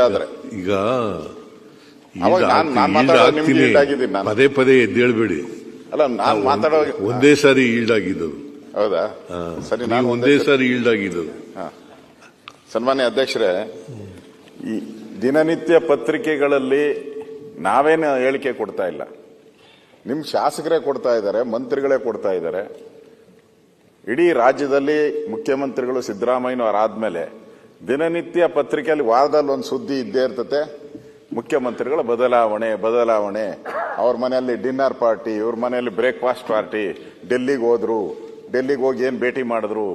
ಆದ್ರೆ. ಈಗ ಅವಾಗ ನಾನ್- ನಾನ್ ಮಾತಾಡೋದು ನಿಮ್ಗೆ ಆಗ್ತೀನಿ. ಆಗಿದ್ದೀನಿ ನಾನು. ಪದೇ ಪದೇ ಎದ್ದೇಳ್ಬೇಡಿ ಅಲ್ಲ ನಾನು ಮಾತಾಡೋ ಒಂದೇ ಸಾರಿ ಈಲ್ಡ್ ಆಗಿದ್ದು ಹೌದಾ. ಸರಿ ನೀವು ನಾನು ಒಂದೇ ಸಾರಿ ಈಲ್ಡ್ ಆಗಿದ್ದದು ಸನ್ಮಾನ್ಯ ಅಧ್ಯಕ್ಷರೇ ಈ ದಿನನಿತ್ಯ ಪತ್ರಿಕೆಗಳಲ್ಲಿ ನಾವೇನು ಹೇಳಿಕೆ ಕೊಡ್ತಾ ಇಲ್ಲ. ನಿಮ್ ಶಾಸಕರೇ ಕೊಡ್ತಾ ಇದ್ದಾರೆ ಮಂತ್ರಿಗಳೇ ಕೊಡ್ತಾ ಇದ್ದಾರೆ. ಇಡೀ ರಾಜ್ಯದಲ್ಲಿ ಮುಖ್ಯಮಂತ್ರಿಗಳು ಸಿದ್ದರಾಮಯ್ಯನವರಾದ್ಮೇಲೆ ದಿನನಿತ್ಯ ಪತ್ರಿಕೆಯಲ್ಲಿ ವಾರದಲ್ಲಿ ಒಂದು ಸುದ್ದಿ ಇದ್ದೇ ಇರ್ತತೆ. ಮುಖ್ಯಮಂತ್ರಿಗಳ ಬದಲಾವಣೆ ಬದಲಾವಣೆ. ಅವ್ರ ಮನೆಯಲ್ಲಿ ಡಿನ್ನರ್ ಪಾರ್ಟಿ, ಇವ್ರ ಮನೆಯಲ್ಲಿ ಬ್ರೇಕ್ಫಾಸ್ಟ್ ಪಾರ್ಟಿ, ಡೆಲ್ಲಿಗೆ ಹೋದ್ರು, ಡೆಲ್ಲಿಗೆ ಹೋಗಿ ಏನು ಭೇಟಿ ಮಾಡಿದ್ರು.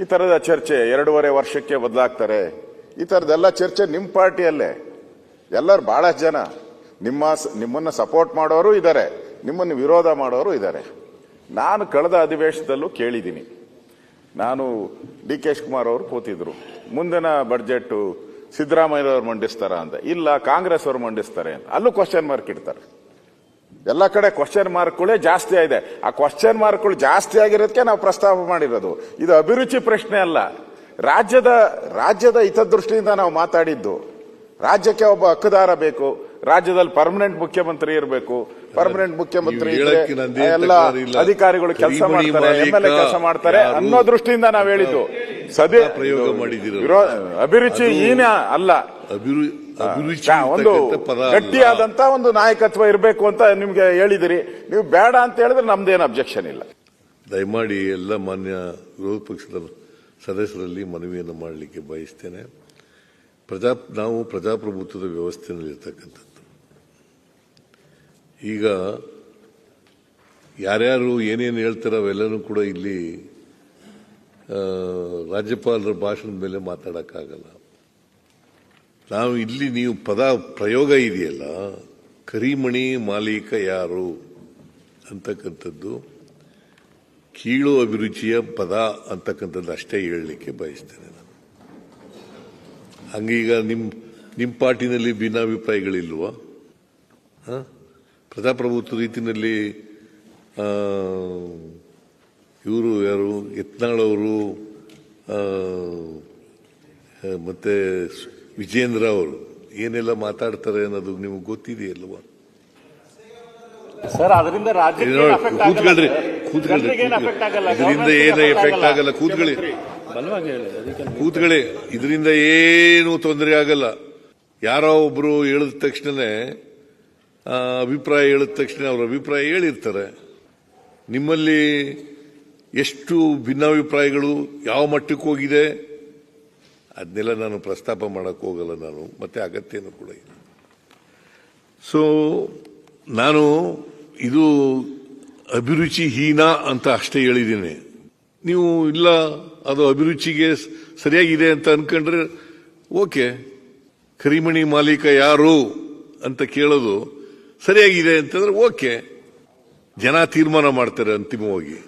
ಈ ಥರದ ಚರ್ಚೆ ಎರಡೂವರೆ ವರ್ಷಕ್ಕೆ ಬದಲಾಗ್ತಾರೆ. ಈ ಥರದ್ದೆಲ್ಲ ಚರ್ಚೆ ನಿಮ್ಮ ಪಾರ್ಟಿಯಲ್ಲೇ. ಎಲ್ಲರೂ ಭಾಳಷ್ಟು ಜನ ನಿಮ್ಮ ನಿಮ್ಮನ್ನು ಸಪೋರ್ಟ್ ಮಾಡೋರು ಇದ್ದಾರೆ ನಿಮ್ಮನ್ನು ವಿರೋಧ ಮಾಡೋರು ಇದ್ದಾರೆ ನಾನು ಕಳೆದ ಅಧಿವೇಶನದಲ್ಲೂ ಕೇಳಿದ್ದೀನಿ. ನಾನು ಡಿ ಕೆ ಕುಮಾರ್ ಅವರು ಕೂತಿದ್ರು. ಮುಂದಿನ ಬಡ್ಜೆಟ್ ಸಿದ್ದರಾಮಯ್ಯವ್ರು ಮಂಡಿಸ್ತಾರ ಅಂತ. ಇಲ್ಲ, ಕಾಂಗ್ರೆಸ್ ಅವರು ಮಂಡಿಸ್ತಾರೆ ಅಂತ. ಅಲ್ಲೂ ಕ್ವಶನ್ ಮಾರ್ಕ್ ಇಡ್ತಾರೆ. ಎಲ್ಲ ಕಡೆ ಕ್ವಶನ್ ಮಾರ್ಕ್ಗಳೇ ಜಾಸ್ತಿ ಆಗಿದೆ. ಆ ಕ್ವಶನ್ ಮಾರ್ಕ್ಗಳು ಜಾಸ್ತಿ ಆಗಿರೋದಕ್ಕೆ ನಾವು ಪ್ರಸ್ತಾಪ ಮಾಡಿರೋದು. ಇದು ಅಭಿರುಚಿ ಪ್ರಶ್ನೆ ಅಲ್ಲ. ರಾಜ್ಯದ ರಾಜ್ಯದ ಹಿತದೃಷ್ಟಿಯಿಂದ ನಾವು ಮಾತಾಡಿದ್ದು. ರಾಜ್ಯಕ್ಕೆ ಒಬ್ಬ ಹಕ್ಕುದಾರ ಬೇಕು. ರಾಜ್ಯದಲ್ಲಿ ಪರ್ಮನೆಂಟ್ ಮುಖ್ಯಮಂತ್ರಿ ಇರಬೇಕು ಪರ್ಮನೆಂಟ್ ಮುಖ್ಯಮಂತ್ರಿ ಎಲ್ಲ ಅಧಿಕಾರಿಗಳು ಕೆಲಸ ಮಾಡ್ತಾರೆ ಎಂಎಲ್ಎ ಕೆಲಸ ಮಾಡ್ತಾರೆ ಅನ್ನೋ ದೃಷ್ಟಿಯಿಂದ ನಾವು ಹೇಳಿದ್ದು. ಸದೇ ಪ್ರಯೋಗ ಮಾಡಿದಿರೋ ಅಭಿರುಚಿ ಏನ ಅಲ್ಲ. ಒಂದು ಗಟ್ಟಿಯಾದಂತ ಒಂದು ನಾಯಕತ್ವ ಇರಬೇಕು ಅಂತ ನಿಮ್ಗೆ ಹೇಳಿದಿರಿ. ನೀವು ಬೇಡ ಅಂತ ಹೇಳಿದ್ರೆ ನಮ್ದೇನು ಅಬ್ಜೆಕ್ಷನ್ ಇಲ್ಲ. ದಯಮಾಡಿ ಎಲ್ಲ ಮಾನ್ಯ ವಿರೋಧ ಪಕ್ಷದ ಸದಸ್ಯರಲ್ಲಿ ಮನವಿಯನ್ನು ಮಾಡಲಿಕ್ಕೆ ಬಯಸ್ತೇನೆ. ಪ್ರಜಾ, ನಾವು ಪ್ರಜಾಪ್ರಭುತ್ವದ ವ್ಯವಸ್ಥೆಯಲ್ಲಿ ಇರ್ತಕ್ಕಂಥದ್ದು ಈಗ ಯಾರ್ಯಾರು ಏನೇನು ಹೇಳ್ತಾರೆ ಅವೆಲ್ಲನೂ ಕೂಡ ಇಲ್ಲಿ ರಾಜ್ಯಪಾಲರ ಭಾಷಣದ ಮೇಲೆ ಮಾತಾಡೋಕ್ಕಾಗಲ್ಲ. ನಾವು ಇಲ್ಲಿ ನೀವು ಪದ ಪ್ರಯೋಗ ಇದೆಯಲ್ಲ, ಕರಿಮಣಿ ಮಾಲೀಕ ಯಾರು ಅಂತಕ್ಕಂಥದ್ದು, ಕೀಳು ಅಭಿರುಚಿಯ ಪದ ಅಂತಕ್ಕಂಥದ್ದು ಅಷ್ಟೇ ಹೇಳಲಿಕ್ಕೆ ಬಯಸ್ತೇನೆ ಹಂಗೀಗ ನಿಮ್ಮ ನಿಮ್ಮ ಪಾರ್ಟಿನಲ್ಲಿ ಭಿನ್ನಾಭಿಪ್ರಾಯಗಳಿಲ್ವ? ಹ? ಪ್ರಜಾಪ್ರಭುತ್ವ ರೀತಿಯಲ್ಲಿ ಇವರು ಯಾರು? ಯತ್ನಾಳವರು ಮತ್ತೆ ವಿಜೇಂದ್ರ ಅವರು ಏನೆಲ್ಲ ಮಾತಾಡ್ತಾರೆ ಅನ್ನೋದು ನಿಮಗೆ ಗೊತ್ತಿದೆಯಲ್ವ? ಸರ್ ಅದರಿಂದ ಕೂತ್ಕೊಳ್ರಿ. ಕೂತ್ಕೊಳ್ರಿ ಅದರಿಂದ ಏನು ಎಫೆಕ್ಟ್ ಆಗಲ್ಲ. ಕೂತ್ಕೊಳ್ಳಿ ಕೂತ್ಕೊಳ್ಳಿ ಇದರಿಂದ ಏನು ತೊಂದರೆ ಆಗಲ್ಲ. ಯಾರೋ ಒಬ್ರು ಹೇಳಿದ ತಕ್ಷಣನೇ ಆ, ಅಭಿಪ್ರಾಯ ಹೇಳಿದ ತಕ್ಷಣ ಅವ್ರ ಅಭಿಪ್ರಾಯ ಹೇಳಿರ್ತಾರೆ. ನಿಮ್ಮಲ್ಲಿ ಎಷ್ಟು ಭಿನ್ನಾಭಿಪ್ರಾಯಗಳು ಯಾವ ಮಟ್ಟಕ್ಕೆ ಹೋಗಿದೆ ಅದನ್ನೆಲ್ಲ ನಾನು ಪ್ರಸ್ತಾಪ ಮಾಡಕ್ಕೆ ಹೋಗಲ್ಲ ನಾನು ಮತ್ತೆ ಅಗತ್ಯನೂ ಕೂಡ ಇಲ್ಲ. ಸೊ ನಾನು ಇದು ಅಭಿರುಚಿಹೀನ ಅಂತ ಅಷ್ಟೇ ಹೇಳಿದ್ದೀನಿ. ನೀವು ಇಲ್ಲ, ಅದು ಅಭಿರುಚಿಗೆ ಸರಿಯಾಗಿದೆ ಅಂತ ಅನ್ಕೊಂಡ್ರೆ, ಓಕೆ, ಕರಿಮಣಿ ಮಾಲೀಕ ಯಾರು ಅಂತ ಕೇಳೋದು ಸರಿಯಾಗಿದೆ ಅಂತಂದ್ರೆ ಓಕೆ. ಜನ ತೀರ್ಮಾನ ಮಾಡ್ತಾರೆ ಅಂತಿಮವಾಗಿ.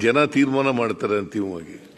ಜನ ತೀರ್ಮಾನ ಮಾಡ್ತಾರೆ ಅಂತಿಮವಾಗಿ.